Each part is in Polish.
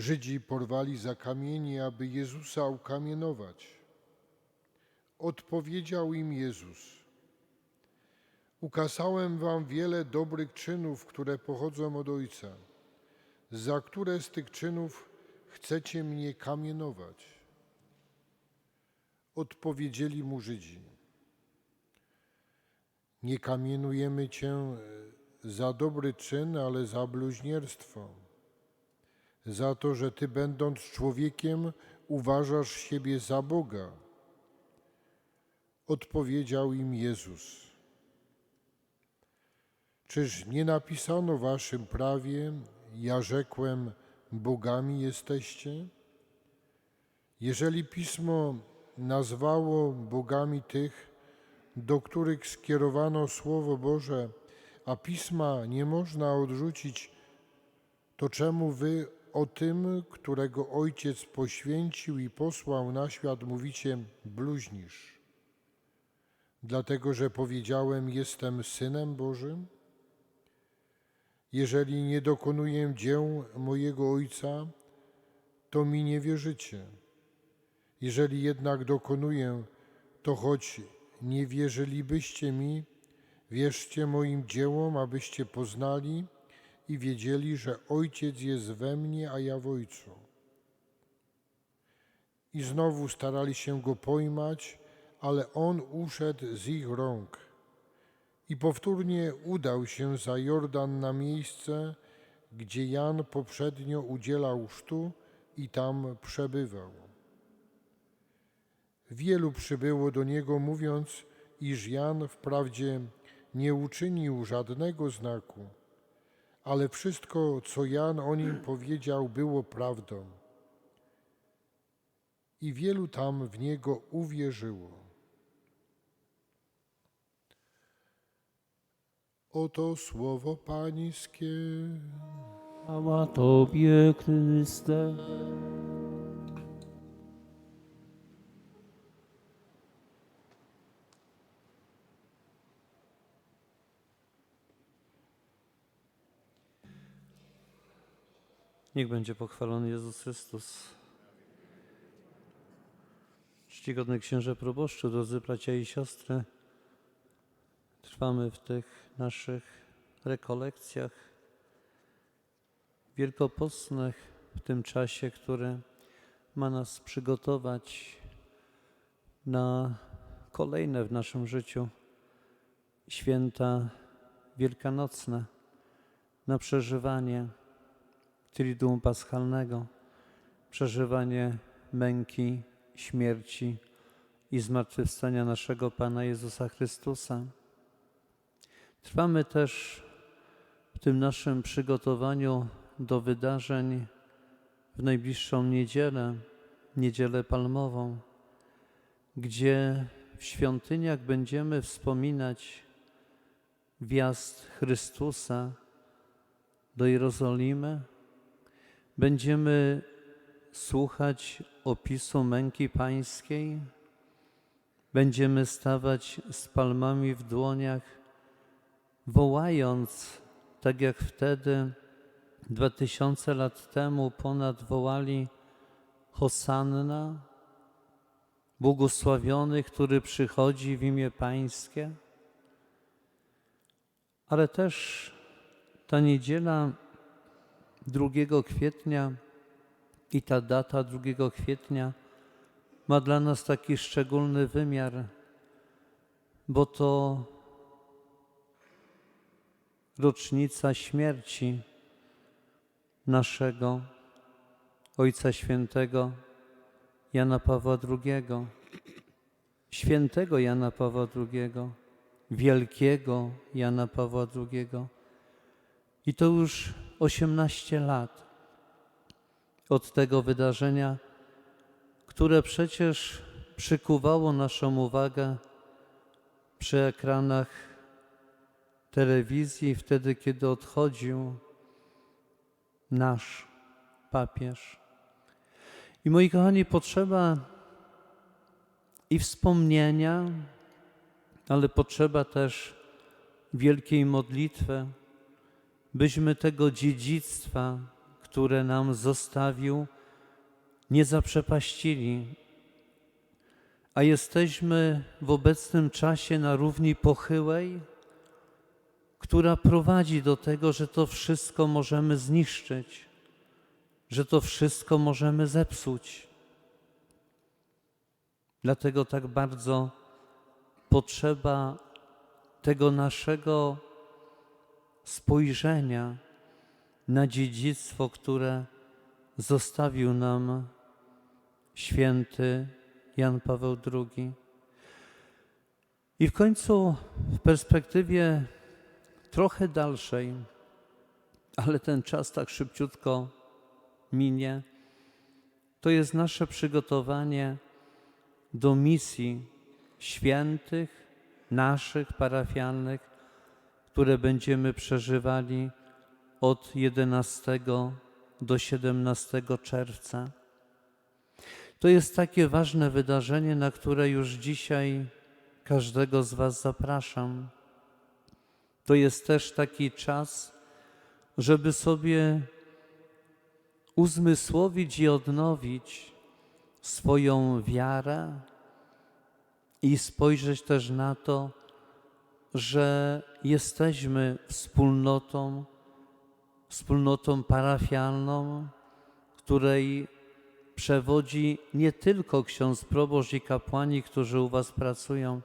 Żydzi porwali za kamienie, aby Jezusa ukamienować. Odpowiedział im Jezus: Ukazałem wam wiele dobrych czynów, które pochodzą od Ojca. Za które z tych czynów chcecie mnie kamienować? Odpowiedzieli mu Żydzi: Nie kamienujemy cię e, za dobry czyn, ale za bluźnierstwo. Za to, że ty, będąc człowiekiem, uważasz siebie za Boga. Odpowiedział im Jezus: Czyż nie napisano w waszym prawie, ja rzekłem, bogami jesteście? Jeżeli pismo nazwało bogami tych, do których skierowano Słowo Boże, a pisma nie można odrzucić, to czemu wy o tym, którego Ojciec poświęcił i posłał na świat, mówicie bluźnisz? Dlatego, że powiedziałem, jestem Synem Bożym? Jeżeli nie dokonuję dzieł mojego Ojca, to mi nie wierzycie. Jeżeli jednak dokonuję, to choć nie wierzylibyście mi, wierzcie moim dziełom, abyście poznali i wiedzieli, że Ojciec jest we mnie, a ja w Ojcu. I znowu starali się go pojmać, ale on uszedł z ich rąk. I powtórnie udał się za Jordan na miejsce, gdzie Jan poprzednio udzielał chrztu i tam przebywał. Wielu przybyło do niego, mówiąc, iż Jan wprawdzie nie uczynił żadnego znaku, ale wszystko, co Jan o nim powiedział, było prawdą. I wielu tam w niego uwierzyło. Oto słowo Pańskie. Chwała Tobie, Chryste. Niech będzie pochwalony Jezus Chrystus. Czcigodny księże proboszczu, drodzy bracia i siostry, trwamy w tych naszych rekolekcjach wielkopostnych w tym czasie, który ma nas przygotować na kolejne w naszym życiu święta wielkanocne, na przeżywanie Triduum Paschalnego, przeżywanie męki, śmierci i zmartwychwstania naszego Pana Jezusa Chrystusa. Trwamy też w tym naszym przygotowaniu do wydarzeń w najbliższą niedzielę, niedzielę palmową, gdzie w świątyniach będziemy wspominać wjazd Chrystusa do Jerozolimy. Będziemy słuchać opisu męki pańskiej. Będziemy stawać z palmami w dłoniach, wołając, tak jak wtedy, dwa tysiące lat temu ponad wołali Hosanna, błogosławiony, który przychodzi w imię Pańskie. Ale też ta niedziela 2 kwietnia i ta data 2 kwietnia ma dla nas taki szczególny wymiar, bo to rocznica śmierci naszego Ojca Świętego Jana Pawła II, świętego Jana Pawła II, wielkiego Jana Pawła II. I to już 18 lat od tego wydarzenia, które przecież przykuwało naszą uwagę przy ekranach telewizji, wtedy kiedy odchodził nasz papież. I moi kochani, potrzeba i wspomnienia, ale potrzeba też wielkiej modlitwy, byśmy tego dziedzictwa, które nam zostawił, nie zaprzepaścili, a jesteśmy w obecnym czasie na równi pochyłej, która prowadzi do tego, że to wszystko możemy zniszczyć, że to wszystko możemy zepsuć. Dlatego tak bardzo potrzeba tego naszego spojrzenia na dziedzictwo, które zostawił nam święty Jan Paweł II. I w końcu w perspektywie trochę dalszej, ale ten czas tak szybciutko minie, to jest nasze przygotowanie do misji świętych, naszych parafialnych, które będziemy przeżywali od 11 do 17 czerwca. To jest takie ważne wydarzenie, na które już dzisiaj każdego z Was zapraszam. To jest też taki czas, żeby sobie uzmysłowić i odnowić swoją wiarę i spojrzeć też na to, że jesteśmy wspólnotą, wspólnotą parafialną, której przewodzi nie tylko ksiądz proboszcz i kapłani, którzy u Was pracują,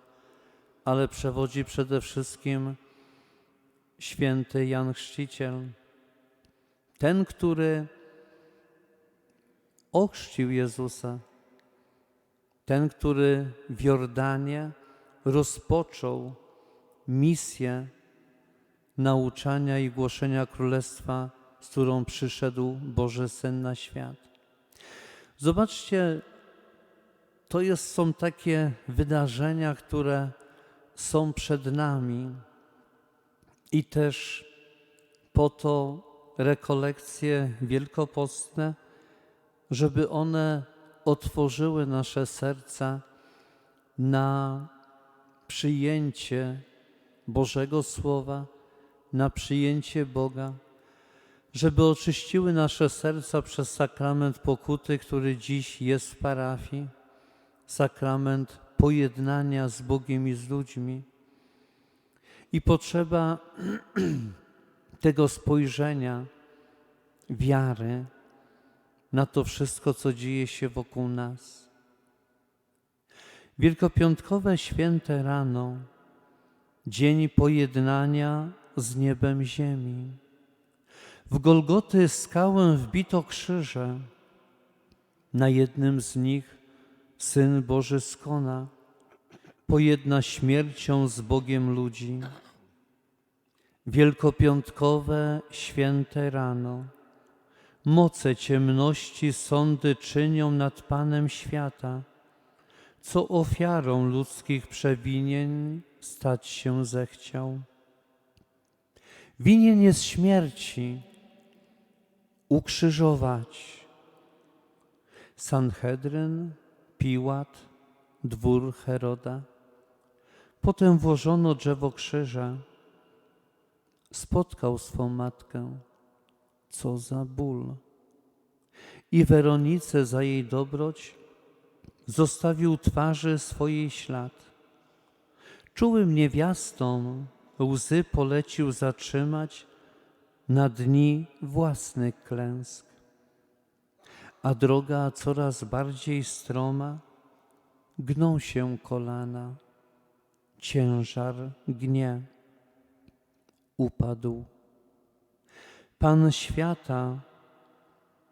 ale przewodzi przede wszystkim święty Jan Chrzciciel. Ten, który ochrzcił Jezusa, ten, który w Jordanie rozpoczął misję nauczania i głoszenia Królestwa, z którą przyszedł Boży Syn na świat. Zobaczcie, to jest, są takie wydarzenia, które są przed nami i też po to rekolekcje wielkopostne, żeby one otworzyły nasze serca na przyjęcie Bożego Słowa, na przyjęcie Boga, żeby oczyściły nasze serca przez sakrament pokuty, który dziś jest w parafii, sakrament pojednania z Bogiem i z ludźmi. I potrzeba tego spojrzenia, wiary na to wszystko, co dzieje się wokół nas. Wielkopiątkowe święte rano, dzień pojednania z niebem ziemi. W Golgoty skałę wbito krzyże. Na jednym z nich Syn Boży skona, pojedna śmiercią z Bogiem ludzi. Wielkopiątkowe święte rano, moce ciemności sądy czynią nad Panem świata, co ofiarą ludzkich przewinień stać się zechciał. Winien jest śmierci, ukrzyżować. Sanhedryn, Piłat, dwór Heroda. Potem włożono drzewo krzyża. Spotkał swą matkę. Co za ból. I Weronice za jej dobroć zostawił twarzy swojej ślad. Czułym niewiastom łzy polecił zatrzymać na dni własnych klęsk. A droga coraz bardziej stroma, gną się kolana, ciężar gnie. Upadł. Pan świata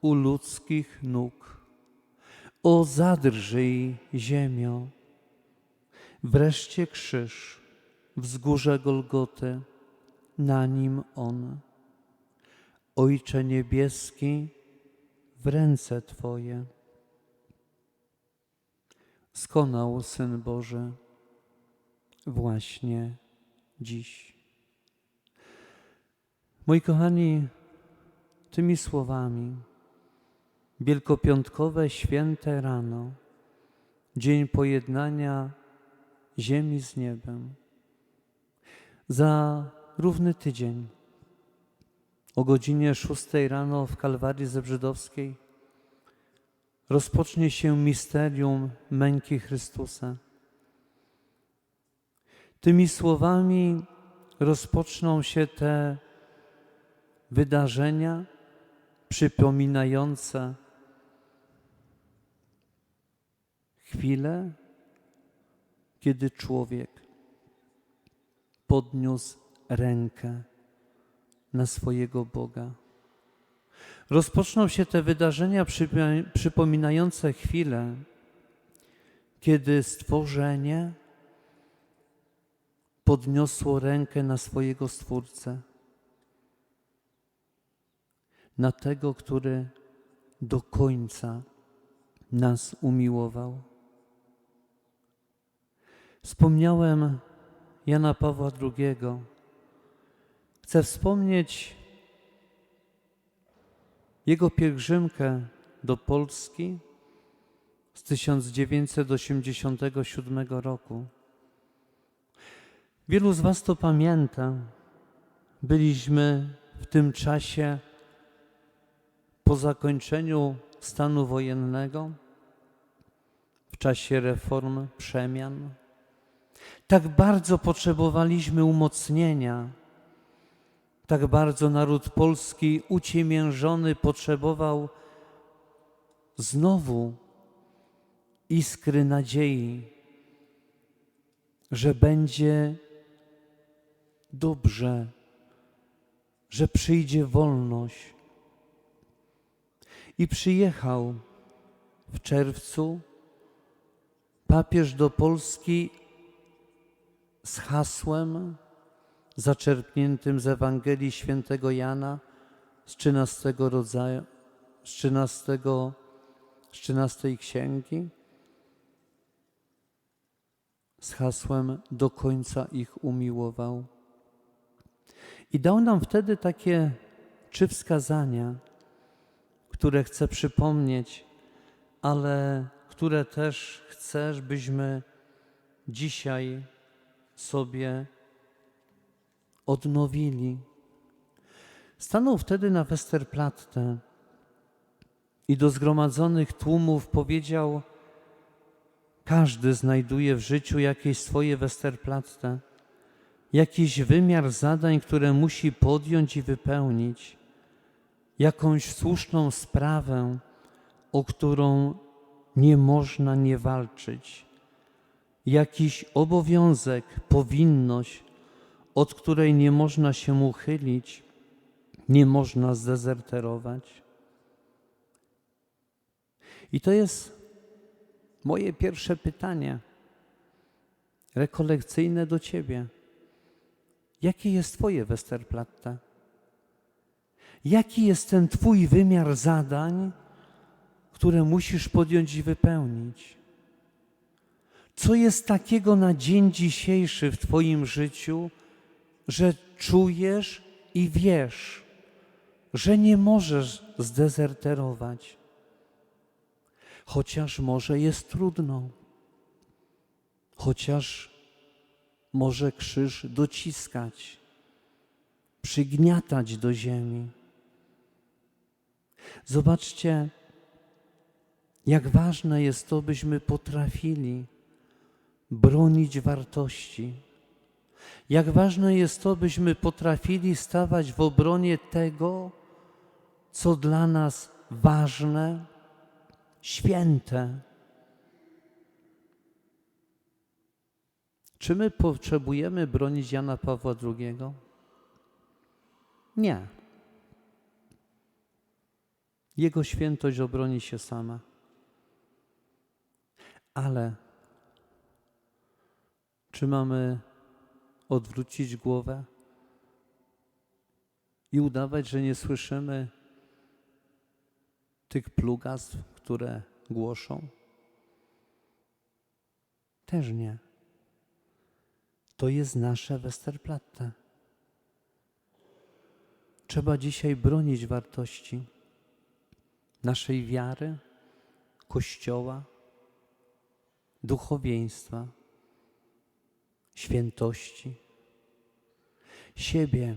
u ludzkich nóg. O zadrżyj ziemio. Wreszcie krzyż, wzgórze Golgoty, na nim on. Ojcze niebieski, w ręce Twoje. Skonał Syn Boży właśnie dziś. Moi kochani, tymi słowami wielkopiątkowe święte rano, dzień pojednania ziemi z niebem, za równy tydzień o godzinie 6 rano w Kalwarii Zebrzydowskiej rozpocznie się misterium męki Chrystusa. Tymi słowami rozpoczną się te wydarzenia przypominające chwilę, kiedy człowiek podniósł rękę na swojego Boga. Rozpoczną się te wydarzenia przypominające chwilę, kiedy stworzenie podniosło rękę na swojego Stwórcę, na tego, który do końca nas umiłował. Wspomniałem Jana Pawła II. Chcę wspomnieć jego pielgrzymkę do Polski z 1987 roku. Wielu z Was to pamięta. Byliśmy w tym czasie po zakończeniu stanu wojennego, w czasie reform, przemian. Tak bardzo potrzebowaliśmy umocnienia, tak bardzo naród polski uciemiężony potrzebował znowu iskry nadziei, że będzie dobrze, że przyjdzie wolność. I przyjechał w czerwcu papież do Polski z hasłem zaczerpniętym z Ewangelii Świętego Jana z 13 rodzaju, z 13, z 13 księgi, z hasłem do końca ich umiłował. I dał nam wtedy takie trzy wskazania, które chcę przypomnieć, ale które też chcę, żebyśmy dzisiaj sobie odnowili. Stanął wtedy na Westerplatte i do zgromadzonych tłumów powiedział: Każdy znajduje w życiu jakieś swoje Westerplatte, jakiś wymiar zadań, które musi podjąć i wypełnić, jakąś słuszną sprawę, o którą nie można nie walczyć, jakiś obowiązek, powinność, od której nie można się uchylić, nie można zdezerterować. I to jest moje pierwsze pytanie rekolekcyjne do Ciebie. Jakie jest Twoje Westerplatte? Jaki jest ten Twój wymiar zadań, które musisz podjąć i wypełnić? Co jest takiego na dzień dzisiejszy w Twoim życiu, że czujesz i wiesz, że nie możesz zdezerterować, chociaż może jest trudno, chociaż może krzyż dociskać, przygniatać do ziemi. Zobaczcie, jak ważne jest to, byśmy potrafili bronić wartości. Jak ważne jest to, byśmy potrafili stawać w obronie tego, co dla nas ważne, święte. Czy my potrzebujemy bronić Jana Pawła II? Nie. Jego świętość obroni się sama. Ale czy mamy odwrócić głowę i udawać, że nie słyszymy tych plugastw, które głoszą? Też nie. To jest nasze Westerplatte. Trzeba dzisiaj bronić wartości naszej wiary, Kościoła, duchowieństwa, świętości, siebie.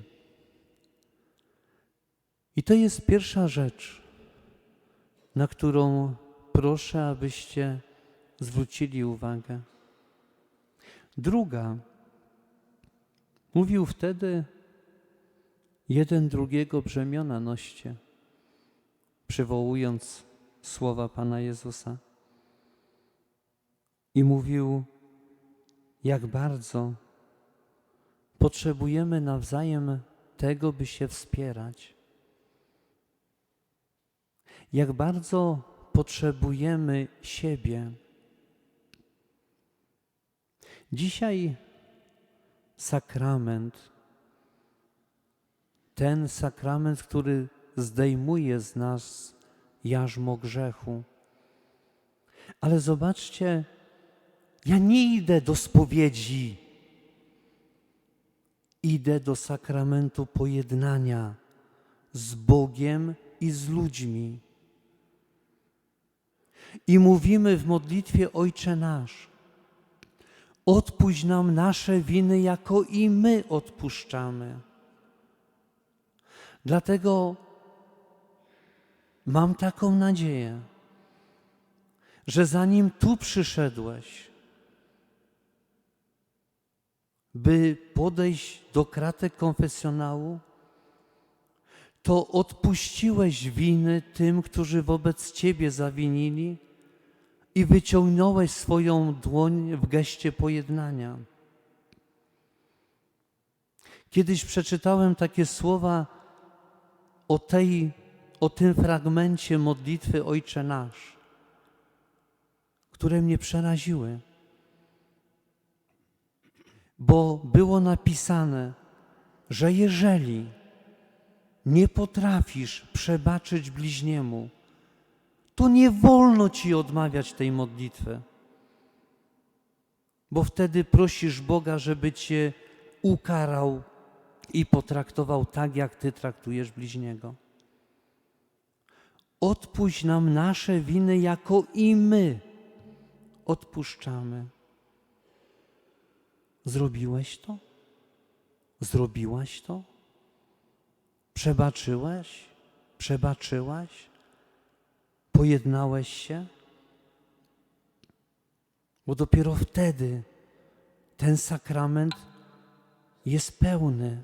I to jest pierwsza rzecz, na którą proszę, abyście zwrócili uwagę. Druga, mówił wtedy, jeden drugiego brzemiona noście, przywołując słowa Pana Jezusa. I mówił, jak bardzo potrzebujemy nawzajem tego, by się wspierać. Jak bardzo potrzebujemy siebie. Dzisiaj sakrament, ten sakrament, który zdejmuje z nas jarzmo grzechu. Ale zobaczcie, ja nie idę do spowiedzi, idę do sakramentu pojednania z Bogiem i z ludźmi. I mówimy w modlitwie Ojcze Nasz, odpuść nam nasze winy, jako i my odpuszczamy. Dlatego mam taką nadzieję, że zanim tu przyszedłeś, by podejść do kratek konfesjonału, to odpuściłeś winy tym, którzy wobec Ciebie zawinili i wyciągnąłeś swoją dłoń w geście pojednania. Kiedyś przeczytałem takie słowa o, tej, o tym fragmencie modlitwy Ojcze Nasz, które mnie przeraziły bo było napisane, że jeżeli nie potrafisz przebaczyć bliźniemu, to nie wolno ci odmawiać tej modlitwy, bo wtedy prosisz Boga, żeby cię ukarał i potraktował tak, jak ty traktujesz bliźniego. Odpuść nam nasze winy, jako i my odpuszczamy. Zrobiłeś to? Zrobiłaś to? Przebaczyłeś? Przebaczyłaś? Pojednałeś się? Bo dopiero wtedy ten sakrament jest pełny,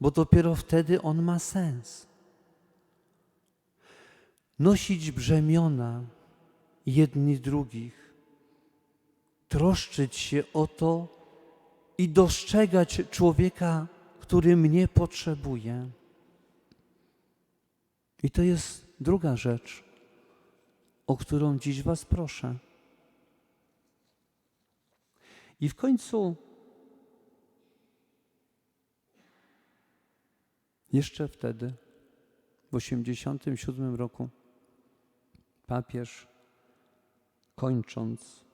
bo dopiero wtedy on ma sens. Nosić brzemiona jedni drugich troszczyć się o to i dostrzegać człowieka, który mnie potrzebuje. I to jest druga rzecz, o którą dziś Was proszę. I w końcu jeszcze wtedy, w 87 roku, papież kończąc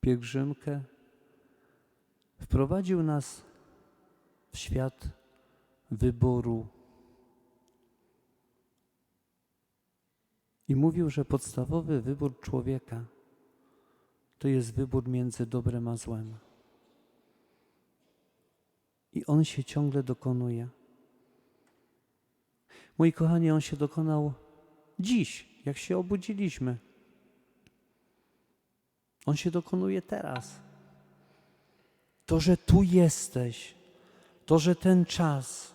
pielgrzymkę, wprowadził nas w świat wyboru. I mówił, że podstawowy wybór człowieka to jest wybór między dobrem a złem. I on się ciągle dokonuje. Moi kochani, on się dokonał dziś, jak się obudziliśmy. On się dokonuje teraz. To, że tu jesteś, to, że ten czas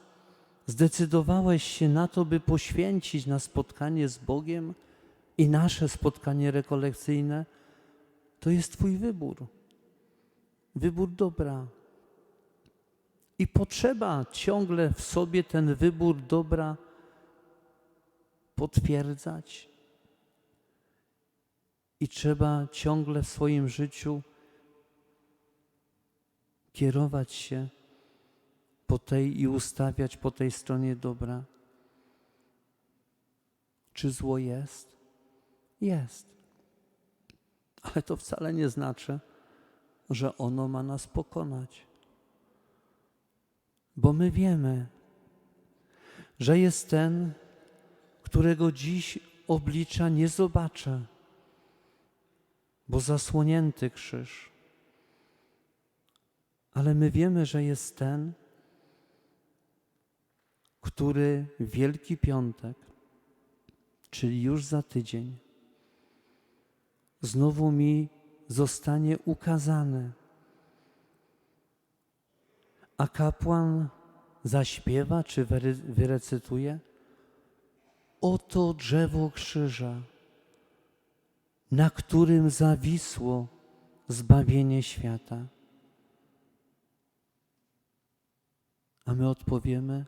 zdecydowałeś się na to, by poświęcić na spotkanie z Bogiem i nasze spotkanie rekolekcyjne, to jest Twój wybór. Wybór dobra. I potrzeba ciągle w sobie ten wybór dobra potwierdzać, i trzeba ciągle w swoim życiu kierować się po tej i ustawiać po tej stronie dobra. Czy zło jest? Jest. Ale to wcale nie znaczy, że ono ma nas pokonać. Bo my wiemy, że jest ten, którego dziś oblicza nie zobaczę bo zasłonięty krzyż. Ale my wiemy, że jest ten, który Wielki Piątek, czyli już za tydzień, znowu mi zostanie ukazany. A kapłan zaśpiewa czy wyrecytuje: Oto drzewo krzyża, na którym zawisło zbawienie świata. A my odpowiemy: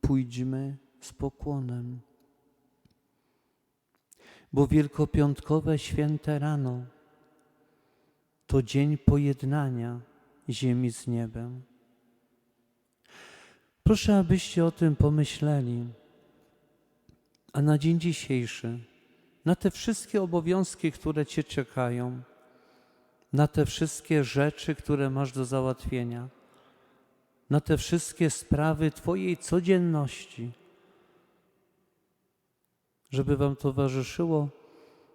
pójdźmy z pokłonem. Bo wielkopiątkowe święte rano to dzień pojednania ziemi z niebem. Proszę, abyście o tym pomyśleli. A na dzień dzisiejszy, na te wszystkie obowiązki, które Cię czekają, na te wszystkie rzeczy, które masz do załatwienia, na te wszystkie sprawy Twojej codzienności, żeby Wam towarzyszyło,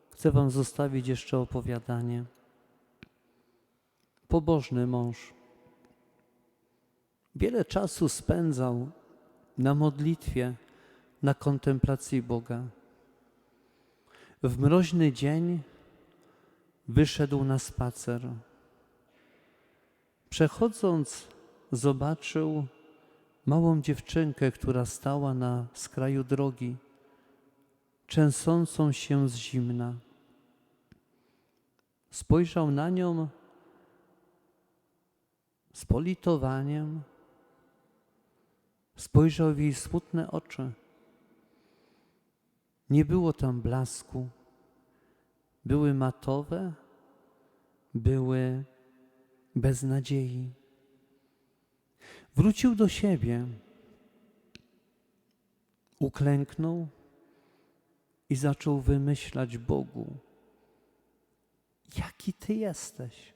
chcę Wam zostawić jeszcze opowiadanie. Pobożny mąż wiele czasu spędzał na modlitwie, na kontemplacji Boga. W mroźny dzień wyszedł na spacer. Przechodząc, zobaczył małą dziewczynkę, która stała na skraju drogi, trzęsącą się z zimna. Spojrzał na nią z politowaniem, spojrzał w jej smutne oczy. Nie było tam blasku, były matowe, były bez nadziei. Wrócił do siebie, uklęknął i zaczął wymyślać Bogu, jaki Ty jesteś.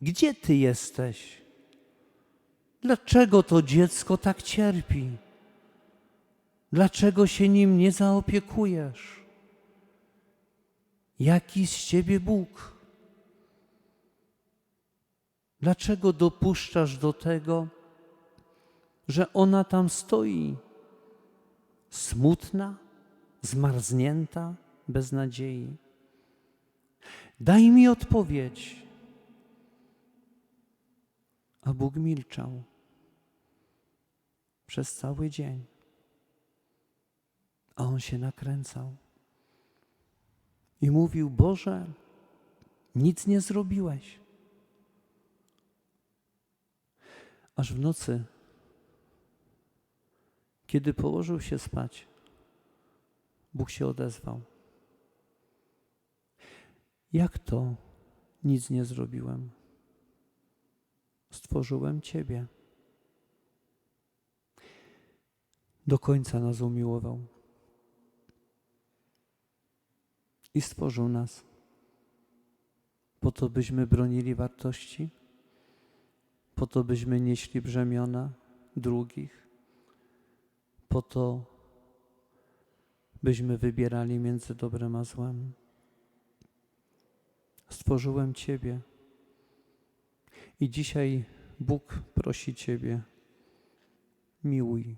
Gdzie Ty jesteś? Dlaczego to dziecko tak cierpi? Dlaczego się nim nie zaopiekujesz? Jaki z Ciebie Bóg? Dlaczego dopuszczasz do tego, że ona tam stoi, smutna, zmarznięta, bez nadziei? Daj mi odpowiedź. A Bóg milczał przez cały dzień. A on się nakręcał i mówił: Boże, nic nie zrobiłeś. Aż w nocy, kiedy położył się spać, Bóg się odezwał. Jak to nic nie zrobiłem? Stworzyłem Ciebie. Do końca nas umiłował i stworzył nas po to, byśmy bronili wartości, po to, byśmy nieśli brzemiona drugich, po to, byśmy wybierali między dobrem a złem. Stworzyłem Ciebie i dzisiaj Bóg prosi Ciebie, miłuj